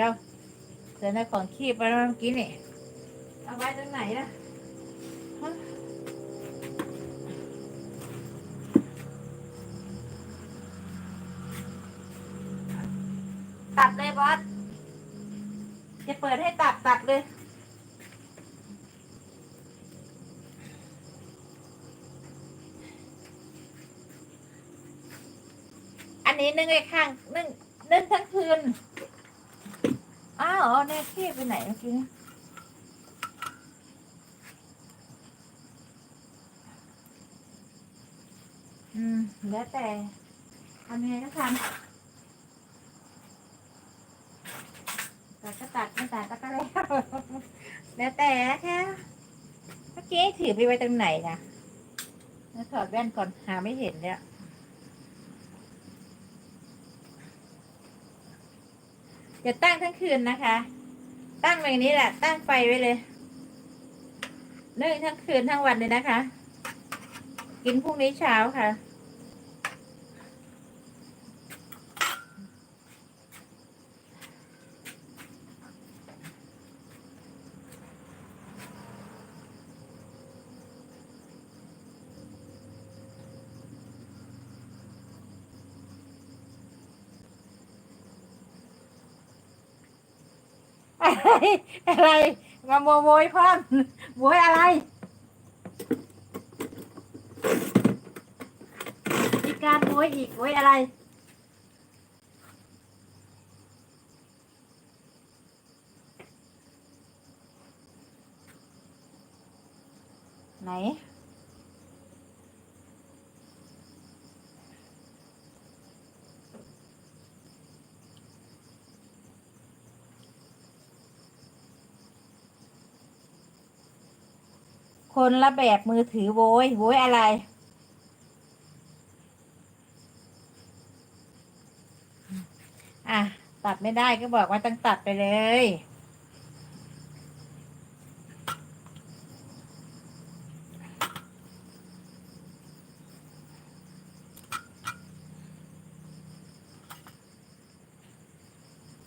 แล้วเดี๋ยวในของคีบไปแล้วเมื่อกี้นี่เอาไว้ตรงไหนล่ะฮะตัดเลยบอสจะเปิดให้ตัดตัดเลย อันนี้นึ่งไอ้ข้างนึ่งนึ่งทั้งคืน อ้าวเอแน่ขี้ไปไหนเมื่อกี้อืมแล้วแต่ทำยังไงก็ทำตัดก็ตัดไม่ตัดก็ตัดแล้วแล้วแต่แค่เมื่อกี้ถือไปไว้ตรงไหนนะแล้วถอดแว่นก่อนหาไม่เห็นเนี่ย อย่าตั้งทั้งคืนนะคะ ตั้งแบบนี้แหละ ตั้งไฟไว้เลยนึ่งทั้งคืนทั้งวันเลยนะคะ กินพรุ่งนี้เช้าค่ะ อะไรอะไรมาโมโวยพ่อนโวยอะไรมีการโวยอีกโวยอะไรไหน คนละแบบมือถือโวยโวยอะไร อะ ตัดไม่ได้ก็บอกว่าต้องตัดไปเลย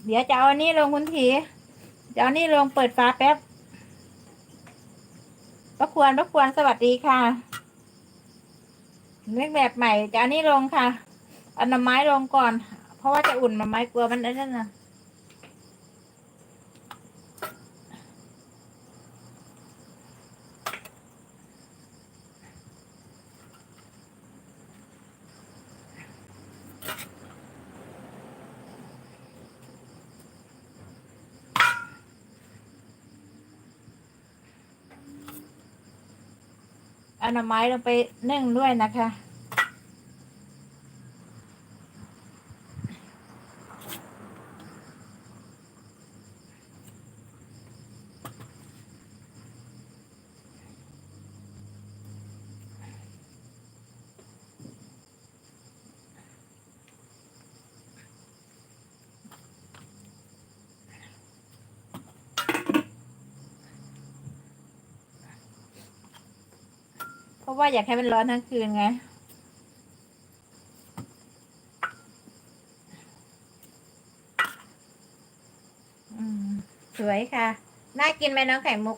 เดี๋ยวจะเอาอันนี้ลงคุณที จะเอาอันนี้ลงเปิดฟ้าแป๊บ ประควรประควรสวัสดีค่ะเลือกแบบใหม่จะอันนี้ลงค่ะเอาหน่อไม้ลงก่อน เพราะว่าจะอุ่นหน่อไม้กลัวมันนั่นน่ะ เอาหน่อไม้ลงไปนึ่งด้วยนะคะ ราะว่าอยากให้มันร้อนทั้งคืนไง สวยค่ะ น่ากินไหมน้องไข่มุก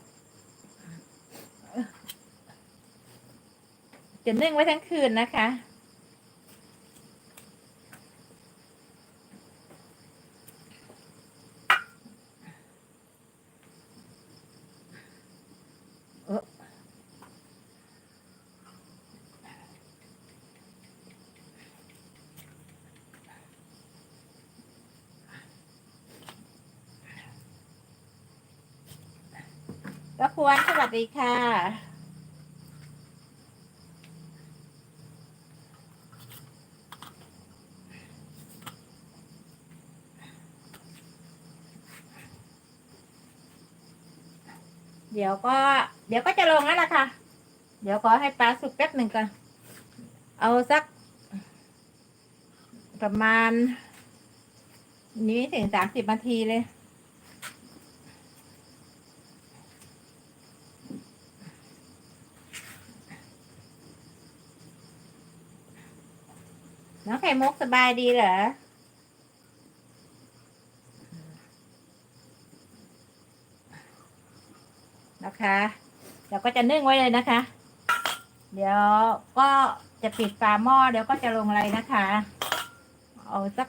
จะนึ่งไว้ทั้งคืนนะคะ ก็ควรสวัสดีค่ะ เดี๋ยวก็ เดี๋ยวก็จะลงแล้วล่ะค่ะ เดี๋ยวขอให้ปลาสุกแป๊บหนึ่งก่อน เอาสัก ประมาณ นี้ถึงสามสิบนาทีเลย น้องไข่มุกสบายดีเหรอ นะคะเดี๋ยวก็จะนึ่งไว้เลยนะคะ เดี๋ยวก็จะปิดฝาหม้อเดี๋ยวก็จะลงอะไรนะคะ เอาสัก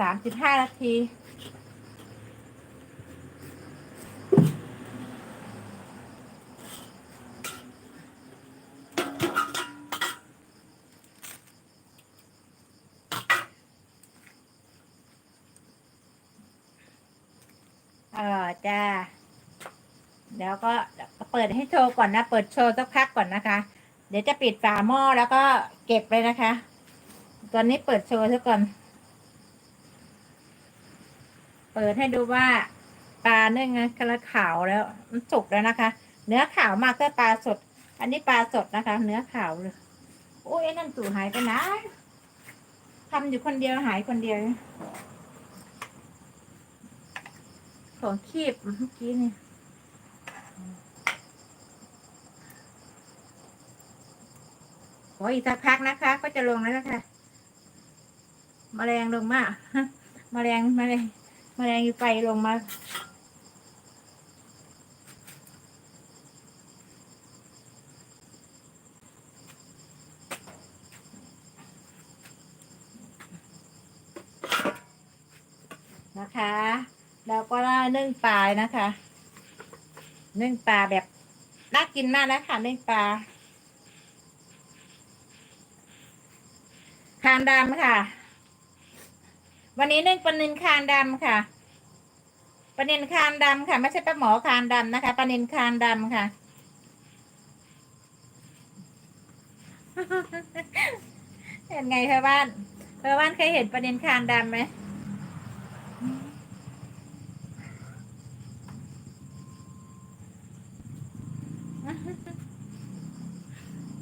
สามสิบห้านาที ออจ้าเดี๋ยวก็เปิดให้โชว์ก่อนนะ เปิดโชว์สักพักก่อนนะคะ เดี๋ยวจะปิดฝาหม้อแล้วก็เก็บเลยนะคะ ตอนนี้เปิดโชว์ซะก่อน เปิดให้ดูว่าปลาเนื้อไงกระขาวแล้ว มันสุกแล้วนะคะ เนื้อขาวมากก็ปลาสด อันนี้ปลาสดนะคะ เนื้อขาวเลยโอ้ยไอ้นั่นตู่หายไปนะทำอยู่คนเดียวหายคนเดียว ของคีบเมื่อกี้นี่โอ้ยอีกสักพักนะคะ ก็จะลงแล้วนะคะมแมลงลงมาแมลงแมลงแมลงอยู่ไฟลงมานะคะ แล้วก็นึ่งปลานะคะ นึ่งปลาแบบน่ากินมากนะคะนึ่งปลาคางดำค่ะ วันนี้นึ่งปลานินคางดำค่ะปลานินคางดำค่ะ ไม่ใช่ปลาหมอคางดำนะคะปลานินคางดำค่ะเห็นไงคะบ้านเพื่อบ้านเคยเห็นปลานินคางดำไหม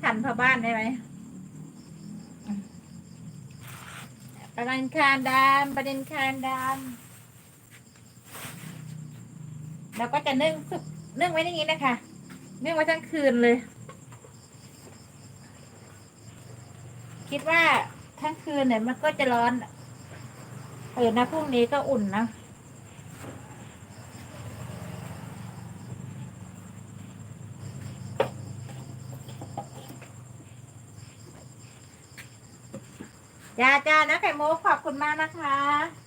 ทันพ่อบ้านได้ไหมประเด็นคานดำประเด็นคานดำเราก็จะนึ่งสุกนึ่งไว้อย่างนี้นะคะนึ่งไว้ทั้งคืนเลย คิดว่าทั้งคืนเนี่ยมันก็จะร้อนเออนะพรุ่งนี้ก็อุ่นนะ จ้าจ้านะไข่มุกขอบคุณมากนะคะ